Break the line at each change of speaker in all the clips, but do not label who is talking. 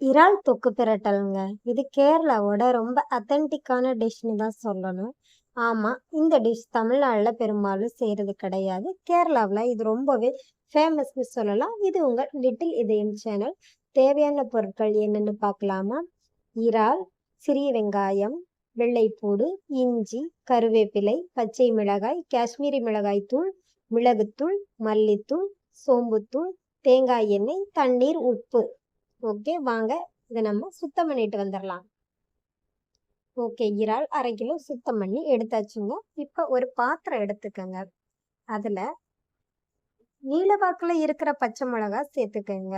இறால் தொக்கு பிரட்டலுங்க. இது கேரளாவோட ரொம்ப அத்தன்டிக்கான டிஷ்னு தான் சொல்லணும். ஆமாம் இந்த டிஷ் தமிழ்நாட்டில் பெரும்பாலும் செய்கிறது கிடையாது. கேரளாவில் இது ரொம்பவே ஃபேமஸ்னு சொல்லலாம். இது உங்கள் லிட்டில் இதயம் சேனல் தேவையான பொருட்கள் என்னென்னு பார்க்கலாமா? இறால் சிறிய வெங்காயம் வெள்ளைப்பூடு இஞ்சி கருவேப்பிலை பச்சை மிளகாய் காஷ்மீரி மிளகாய் தூள் மிளகுத்தூள் மல்லித்தூள் சோம்புத்தூள் தேங்காய் எண்ணெய் தண்ணீர் உப்பு. ஓகே வாங்க. இதை நம்ம சுத்தம் பண்ணிட்டு வந்துடலாம் ஓகே இறால் அரை கிலோ சுத்தம் பண்ணி எடுத்தாச்சுங்க. இப்போ ஒரு பாத்திரம் எடுத்துக்கோங்க. அதில் நீலவாக்கில் இருக்கிற பச்சை மிளகா சேர்த்துக்கோங்க.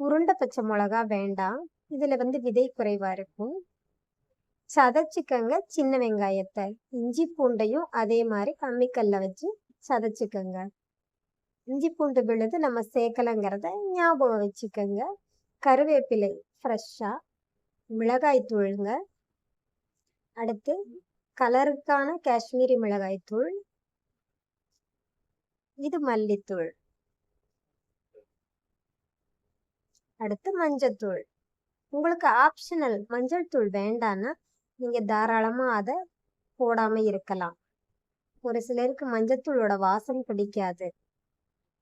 உருண்டை பச்சை மிளகா வேண்டாம். இதில் வந்து விதை குறைவாக இருக்கும். சதைச்சிக்கங்க சின்ன வெங்காயத்தை. இஞ்சி பூண்டையும் அதே மாதிரி கம்மிக்கல்ல வச்சு சதைச்சிக்கோங்க. இஞ்சி பூண்டு விழுது நம்ம சேர்க்கலைங்கிறத ஞாபகம் வச்சுக்கோங்க. கருவேப்பிலை ஃப்ரெஷ்ஷாக மிளகாய் தூளுங்க. அடுத்து கலருக்கான காஷ்மீரி மிளகாய் தூள். இது மல்லித்தூள். அடுத்து மஞ்சத்தூள். உங்களுக்கு ஆப்ஷனல் மஞ்சள் தூள் வேண்டான்னா நீங்கள் தாராளமாக அதை போடாமல் இருக்கலாம். ஒரு சிலருக்கு மஞ்சத்தூளோட வாசம் பிடிக்காது.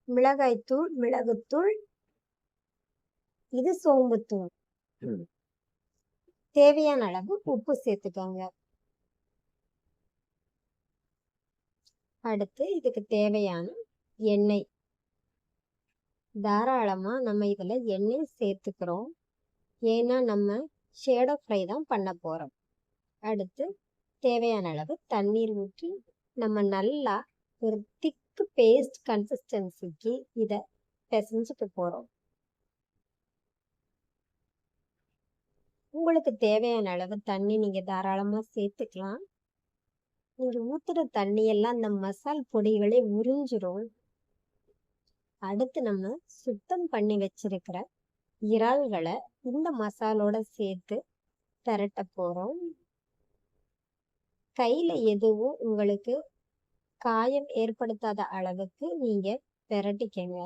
மிளகாய்த்தூள் மிளகுத்தூள் இது சோம்புத்தூள் தேவையான அளவு உப்பு சேர்த்துக்கோங்க. அடுத்து இதுக்கு தேவையான எண்ணெய். தாராளமா நம்ம இதுல எண்ணெய் சேர்த்துக்கிறோம். ஏன்னா நம்ம ஷேடோ ஃப்ரை தான் பண்ண போறோம். அடுத்து தேவையான அளவு தண்ணீர் ஊற்றி நம்ம நல்லா ஒரு திக்கு பேஸ்ட் கன்சிஸ்டன்சிக்கு இதை பிசைஞ்சுக்க போறோம். உங்களுக்கு தேவையான அளவு தண்ணி நீங்கள் தாராளமாக சேர்த்துக்கலாம். நீங்கள் ஊற்றுற தண்ணியெல்லாம் அந்த மசால் பொடிகளே உறிஞ்சிரும். அடுத்து நம்ம சுத்தம் பண்ணி வச்சிருக்கிற இறால்களை இந்த மசாலோட சேர்த்து திரட்ட போகிறோம் கையில் எதுவும் உங்களுக்கு காயம் ஏற்படுத்தாத அளவுக்கு நீங்கள் திரட்டிக்கங்க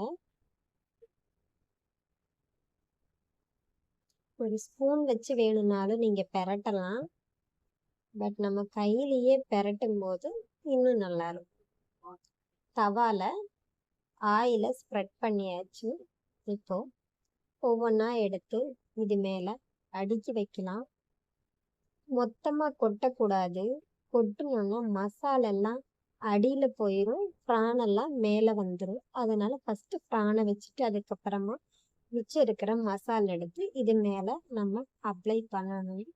ஒரு ஸ்பூன் வச்சு வேணும்னாலும் நீங்கள் பெரட்டலாம். பட் நம்ம கையிலேயே பெரட்டும் போது இன்னும் நல்லா இருக்கும் தவால ஆயில ஸ்ப்ரெட் பண்ணியாச்சு. இப்போ ஒவ்வொன்றா எடுத்து இது மேலே அடுக்கி வைக்கலாம். மொத்தமாக கொட்டக்கூடாது. கொட்டணும்னா மசாலெல்லாம் அடியில் போயிடும் ஃப்ரானெல்லாம் மேலே வந்துடும் அதனால் ஃபஸ்ட்டு ஃப்ரானை வச்சுட்டு அதுக்கப்புறமா மிச்சம் இருக்கிற மசாலா எடுத்து இது மேலே நம்ம அப்ளை பண்ணணும்.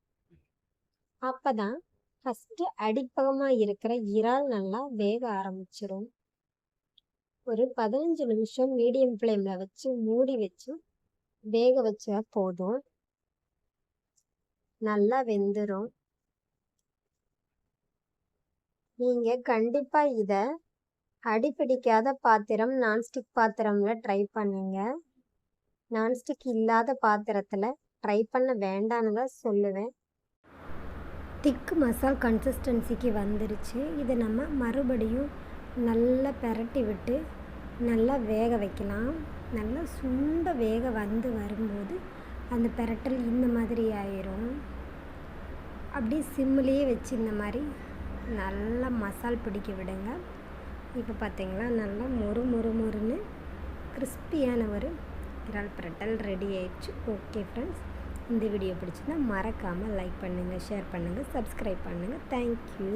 அப்போ தான் ஃபஸ்ட்டு அடிப்பகமாக இருக்கிற இறால் நல்லா வேக ஆரம்பிச்சிடும் ஒரு பதினஞ்சு நிமிஷம் மீடியம் ஃப்ளேமில் வச்சு மூடி வச்சு வேக வச்சா போதும். நல்லா வெந்துடும் நீங்கள் கண்டிப்பாக இதை அடிப்பிடிக்காத பாத்திரம் நான்ஸ்டிக் பாத்திரம்ல ட்ரை பண்ணுங்கள் நான்ஸ்டிக் இல்லாத பாத்திரத்தில் ட்ரை பண்ண வேண்டான்னு தான் சொல்லுவேன். திக்கு மசால் கன்சிஸ்டன்சிக்கு வந்துருச்சு. இதை நம்ம மறுபடியும் நல்லா பெரட்டி விட்டு நல்லா வேக வைக்கலாம். நல்லா சுண்ட வேக வந்து வரும்போது அந்த பெரட்டல் இந்த மாதிரி ஆயிரும். அப்படியே சிம்மிலேயே வச்சு இந்த மாதிரி நல்லா மசால் பிடிக்க விடுங்க. இப்போ பார்த்திங்களா? நல்லா மொறு மொறு மொறுன்னு கிறிஸ்பியான ஒரு இறால் பிரட்டல் ரெடி ஆயிடுச்சு. ஓகே ஃப்ரெண்ட்ஸ் இந்த வீடியோ பிடிச்சிருந்தால் மறக்காமல் லைக் பண்ணுங்கள் ஷேர் பண்ணுங்கள் சப்ஸ்கிரைப் பண்ணுங்கள் தேங்க்யூ